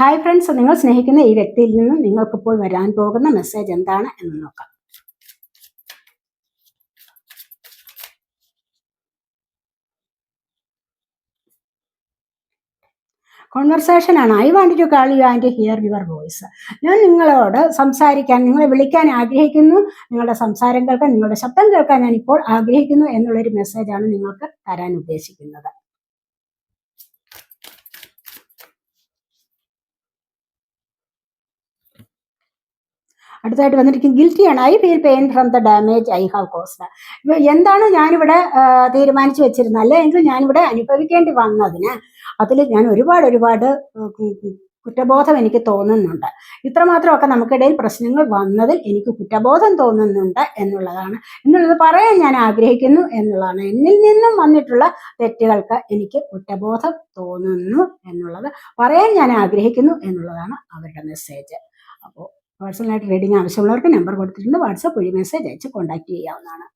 Hi friends നിങ്ങൾ സ്നേഹിക്കുന്ന ഈ വ്യക്തിയിൽ നിന്നും നിങ്ങൾക്കിപ്പോൾ വരാൻ പോകുന്ന മെസ്സേജ് എന്താണ് എന്ന് നോക്കാം. കോൺവെർസേഷൻ ആണ്. I want to call you and hear your voice ഞാൻ നിങ്ങളോട് സംസാരിക്കാൻ നിങ്ങളെ വിളിക്കാൻ ആഗ്രഹിക്കുന്നു. നിങ്ങളുടെ സംസാരം കേൾക്കാൻ നിങ്ങളുടെ ശബ്ദം കേൾക്കാൻ ഞാൻ ഇപ്പോൾ ആഗ്രഹിക്കുന്നു എന്നുള്ളൊരു മെസ്സേജാണ് നിങ്ങൾക്ക് തരാൻ ഉദ്ദേശിക്കുന്നത്. അടുത്തായിട്ട് വന്നിരിക്കും ഗിൽറ്റിയാണ് I feel pain from the damage I have caused എന്താണ് ഞാനിവിടെ തീരുമാനിച്ചു വെച്ചിരുന്നത്? അല്ല എങ്കിൽ ഞാനിവിടെ അനുഭവിക്കേണ്ടി വന്നതിന് അതിൽ ഞാൻ ഒരുപാട് ഒരുപാട് കുറ്റബോധം എനിക്ക് തോന്നുന്നുണ്ട്. ഇത്രമാത്രമൊക്കെ നമുക്കിടയിൽ പ്രശ്നങ്ങൾ വന്നതിൽ എനിക്ക് കുറ്റബോധം തോന്നുന്നുണ്ട് എന്നുള്ളതാണ്. എന്നുള്ളത് പറയാൻ ഞാൻ ആഗ്രഹിക്കുന്നു എന്നുള്ളതാണ്. എന്നിൽ നിന്നും വന്നിട്ടുള്ള തെറ്റുകൾക്ക് എനിക്ക് കുറ്റബോധം തോന്നുന്നു എന്നുള്ളത് പറയാൻ ഞാൻ ആഗ്രഹിക്കുന്നു എന്നുള്ളതാണ് അവരുടെ മെസ്സേജ് അപ്പോൾ പേഴ്സണലായിട്ട് റീഡിംഗ് ആവശ്യമുള്ളവർക്ക് നമ്പർ കൊടുത്തിട്ടുണ്ട്. വാട്സപ്പ് വഴി മെസ്സേജ് അയച്ച് കോൺടാക്ട് ചെയ്യാവുന്നതാണ്.